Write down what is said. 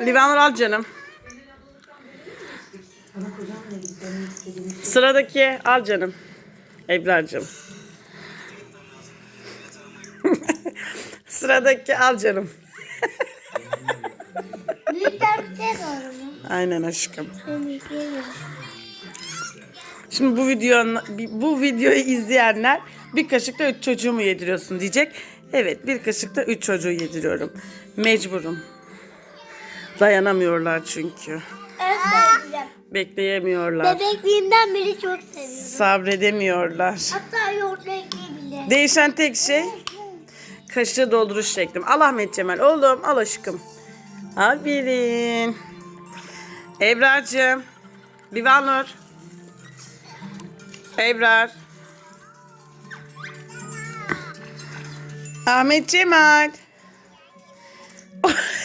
Livanur al canım. Sıradaki al canım. Ebrar'cığım. Sıradaki al canım. Aynen aşkım. Şimdi bu videonun bu videoyu izleyenler bir kaşıkta üç çocuğumu yediriyorsun diyecek. Evet bir kaşıkta üç çocuğu yediriyorum. Mecburum. Dayanamıyorlar çünkü. Bekleyemiyorlar. Bebekliğimden beri çok seviyorum. Sabredemiyorlar. Hatta ekmeği bile. Değişen tek şey kaşığı dolduruş şeklim. Al Ahmet Cemal. Oğlum al aşkım. Aferin. Ebrar'cığım. Livanur. Ebrar. Ahmet Cemal.